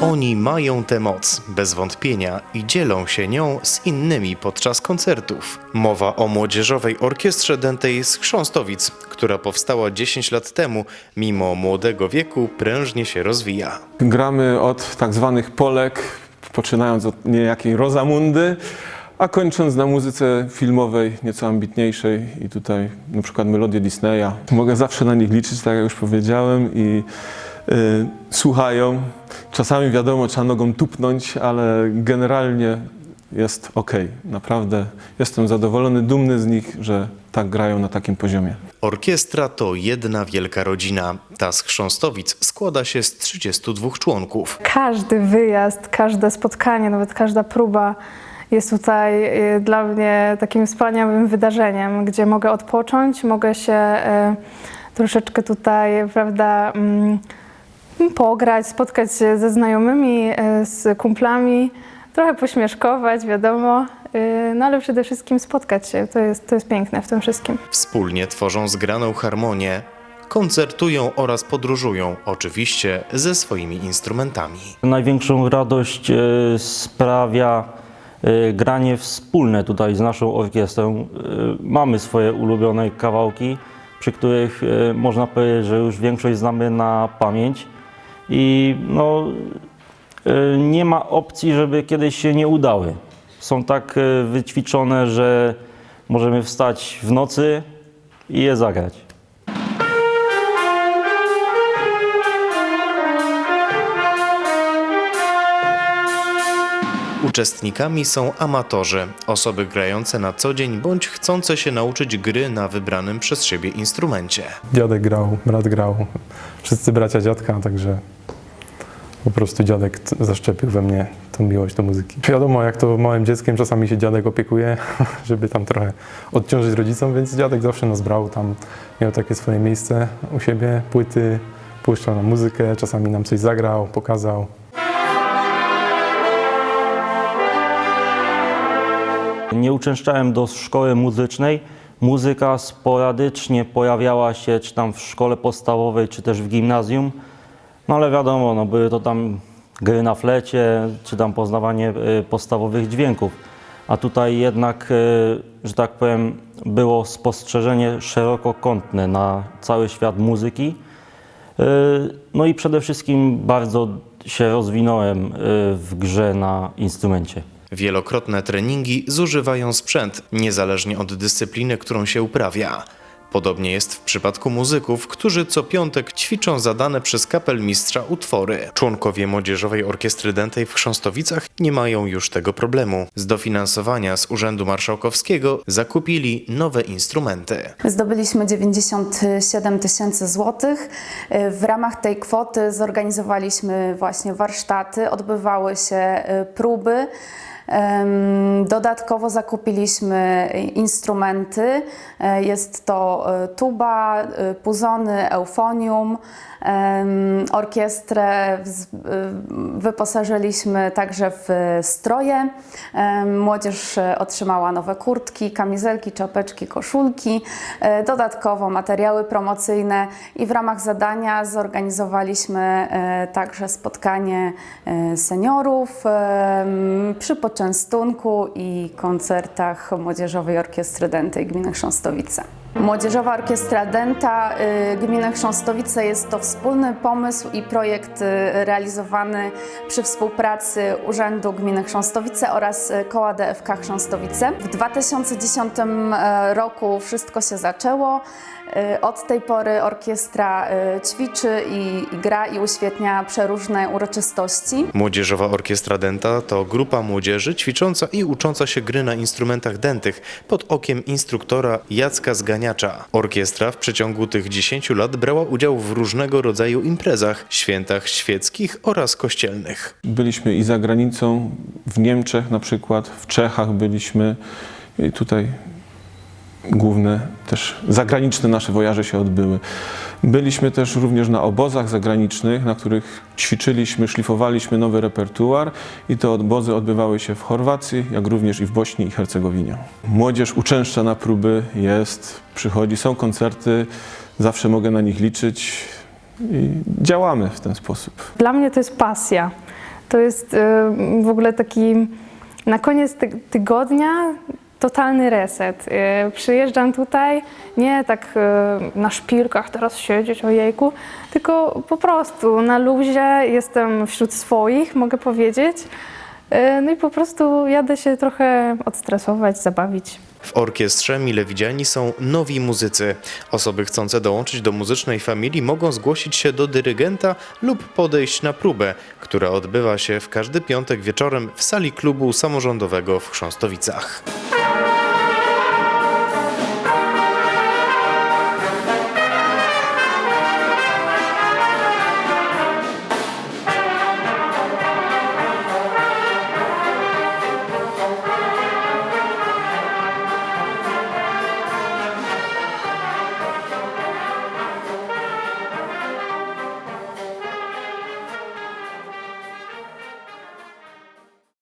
Oni mają tę moc, bez wątpienia, i dzielą się nią z innymi podczas koncertów. Mowa o Młodzieżowej Orkiestrze Dętej z Chrząstowic, która powstała 10 lat temu, mimo młodego wieku prężnie się rozwija. Gramy od tak zwanych Polek, poczynając od niejakiej Rozamundy, a kończąc na muzyce filmowej, nieco ambitniejszej i tutaj na przykład melodie Disneya. Mogę zawsze na nich liczyć, tak jak już powiedziałem i słuchają. Czasami wiadomo, trzeba nogą tupnąć, ale generalnie jest ok. Naprawdę jestem zadowolony, dumny z nich, że tak grają na takim poziomie. Orkiestra to jedna wielka rodzina. Ta z Chrząstowic składa się z 32 członków. Każdy wyjazd, każde spotkanie, nawet każda próba jest tutaj e, dla mnie takim wspaniałym wydarzeniem, gdzie mogę odpocząć, mogę się e, troszeczkę tutaj, prawda, mm, pograć, spotkać się ze znajomymi, e, z kumplami, trochę pośmieszkować, wiadomo, e, no ale przede wszystkim spotkać się. To jest, to jest piękne w tym wszystkim. Wspólnie tworzą zgraną harmonię, koncertują oraz podróżują, oczywiście ze swoimi instrumentami. Największą radość e, sprawia granie wspólne tutaj z naszą orkiestrą. Mamy swoje ulubione kawałki, przy których można powiedzieć, że już większość znamy na pamięć i no, e, nie ma opcji, żeby kiedyś się nie udały. Są tak e, wyćwiczone, że możemy wstać w nocy i je zagrać. Uczestnikami są amatorzy, osoby grające na co dzień bądź chcące się nauczyć gry na wybranym przez siebie instrumencie. Dziadek grał, brat grał, wszyscy bracia dziadka, także po prostu dziadek zaszczepił we mnie tą miłość do muzyki. Wiadomo, jak to małym dzieckiem czasami się dziadek opiekuje, żeby tam trochę odciążyć rodzicom, więc dziadek zawsze nas brał, tam miał takie swoje miejsce u siebie, płyty, puszczał nam muzykę, czasami nam coś zagrał, pokazał. Nie uczęszczałem do szkoły muzycznej. Muzyka sporadycznie pojawiała się czy tam w szkole podstawowej, czy też w gimnazjum. No ale wiadomo, no były to tam gry na flecie, czy tam poznawanie y, podstawowych dźwięków. A tutaj jednak, y, że tak powiem, było spostrzeżenie szerokokątne na cały świat muzyki. Y, No i przede wszystkim bardzo się rozwinąłem w grze na instrumencie. Wielokrotne treningi zużywają sprzęt, niezależnie od dyscypliny, którą się uprawia. Podobnie jest w przypadku muzyków, którzy co piątek ćwiczą zadane przez kapelmistrza utwory. Członkowie Młodzieżowej Orkiestry Dętej w Chrząstowicach nie mają już tego problemu. Z dofinansowania z Urzędu Marszałkowskiego zakupili nowe instrumenty. Zdobyliśmy 97 tysięcy złotych. W ramach tej kwoty zorganizowaliśmy właśnie warsztaty, odbywały się y, próby. Dodatkowo zakupiliśmy instrumenty. E, Jest to e, tuba, e, puzony, eufonium. Orkiestrę wyposażyliśmy także w stroje. Młodzież otrzymała nowe kurtki, kamizelki, czapeczki, koszulki, dodatkowo materiały promocyjne i w ramach zadania zorganizowaliśmy także spotkanie seniorów przy poczęstunku i koncertach Młodzieżowej Orkiestry Dętej Gminy Chrząstowice. Młodzieżowa Orkiestra Dęta y, Gminy Chrząstowice jest to wspólny pomysł i projekt y, realizowany przy współpracy Urzędu Gminy Chrząstowice oraz y, Koła DFK Chrząstowice. W 2010 e, roku wszystko się zaczęło. Od tej pory orkiestra ćwiczy i, gra i uświetnia przeróżne uroczystości. Młodzieżowa Orkiestra Dęta to grupa młodzieży ćwicząca i ucząca się gry na instrumentach dętych pod okiem instruktora Jacka Orkiestra w przeciągu tych 10 lat brała udział w różnego rodzaju imprezach, świętach świeckich oraz kościelnych. Byliśmy i za granicą, w Niemczech na przykład, w Czechach byliśmy tutaj główne też zagraniczne nasze wojaże się odbyły. Byliśmy też również na obozach zagranicznych, na których ćwiczyliśmy, szlifowaliśmy nowy repertuar i te obozy odbywały się w Chorwacji, jak również i w Bośni i Hercegowinie. Młodzież uczęszcza na próby, jest, przychodzi, są koncerty, zawsze mogę na nich liczyć i działamy w ten sposób. Dla mnie to jest pasja. To jest y, w ogóle taki na koniec ty tygodnia totalny reset. Y, Przyjeżdżam tutaj, nie tak y, na szpilkach teraz siedzieć, ojejku, tylko po prostu na luzie jestem wśród swoich, mogę powiedzieć. Y, No i po prostu jadę się trochę odstresować, zabawić. W orkiestrze mile widziani są nowi muzycy. Osoby chcące dołączyć do muzycznej familii mogą zgłosić się do dyrygenta lub podejść na próbę, która odbywa się w każdy piątek wieczorem w sali klubu samorządowego w Chrząstowicach.